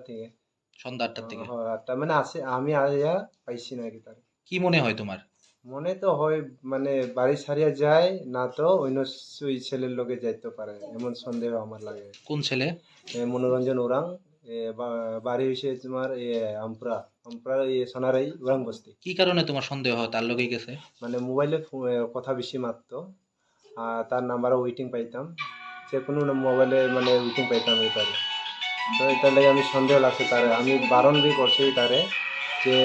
থেকে। সন্ধ্যা আটটার থেকে। হ্যাঁ, আটটা। মানে আছে আমি পাইছি নাকি তার কি মনে হয় তোমার? মনে তো হয় মানে বাড়ি ছাড়িয়া যায় না তো অন্য ওই ছেলের লোকে যাইতে পারে। এমন সন্দেহ আমার লাগে। কোন ছেলে? এ, মনোরঞ্জন ওরাং এ, বা- বাড়ি হয়েছে তোমার এ আমপুরা। আমপুরা এই সোনারাই ওরাং বস্তি। কি কারণে তোমার সন্দেহ হয়? তার লগেই গেছে? মানে মোবাইলে ফো- এ, কথা বেশি মারতো। আর তার নাম্বারও ওয়েটিং পাইতাম। যে কোনো মোবাইলে মানে ওয়েটিং পাইতাম এই তারে তো এটার লাগে আমি সন্দেহ লাগছে তারে। আমি বারণ বি করছি তারে যে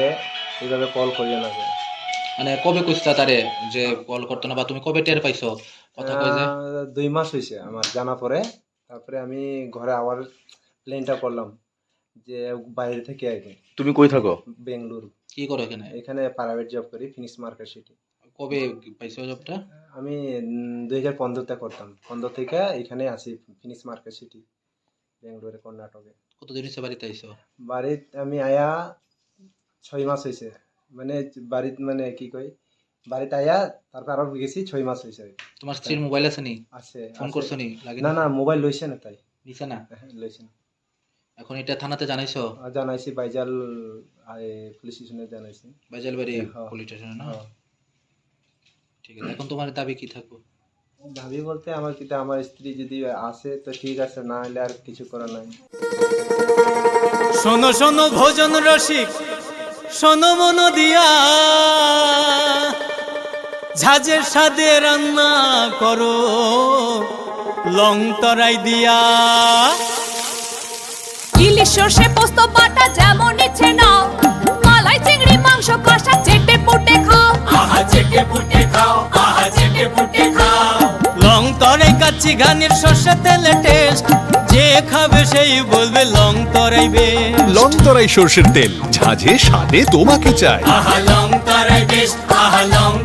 এইভাবে কল করিও না যে। মানে কবে কইছিলা তারে যে কল করতো না বা তুমি কবে টের পাইছো? কথা কই যে। দুই মাস হয়েছে আমার জানা পরে। তারপরে আমি ঘরে আবার প্লেনটা করলাম যে বাইরে থেকে আগে তুমি কই থাকো? বেঙ্গলুরু। কি করো এখানে? এখানে প্রাইভেট জব করি ফিনিক্স মার্কেট সিটি কবে পাইছো জবটা আমি দুই হাজার পনেরোতে করতাম। পনেরো থেকে এখানে আসি ফিনিক্স মার্কেট সিটি বেঙ্গলোরে কর্ণাটকে। কতদিন হচ্ছে বাড়িতে আইছো? বাড়িত আমি আয়া ছয় মাস হয়েছে মানে বাড়িত মানে কি কই বাড়িত আয়া তারপর আরও গেছি ছয় মাস হয়েছে তোমার স্ত্রীর মোবাইল আছে নি? আছে ফোন। করছ নি? লাগে না না? মোবাইল লইছে না তাই। নিছে না? হ্যাঁ, লইছে না। এখন এটা থানাতে জানাইছো? জানাইছি বাইজাল পুলিশ স্টেশনে জানাইছি। বাজালবাড়ি হ্যাঁ। পুলিশ স্টেশনে না? হ্যাঁ। ঠিক আছে এখন তোমার দাবি কি থাকব? ভাবি বলতে আমার কিন্তু আমার স্ত্রী যদি আসে তো ঠিক আছে না হলে আর কিছু করার নাই। শোনো শোনো ভোজন রসিক শোনো মন দিয়া। ঝাঁঝের সাদে রান্না করো লং তরাই দিয়া। ইলিশ সর্ষে পোস্ত বাটা যেমন ইচ্ছে নাও। তরাই কাচ্চি ঘানির সর্ষে তেলে টেস্ট যে খাবে সেই বলবে লং তরাইবে লং তরাই সর্ষের তেল। ঝাঁঝে স্বাদে তোমাকে চাই। আহা লং তরাই বেশ আহা লং তরাই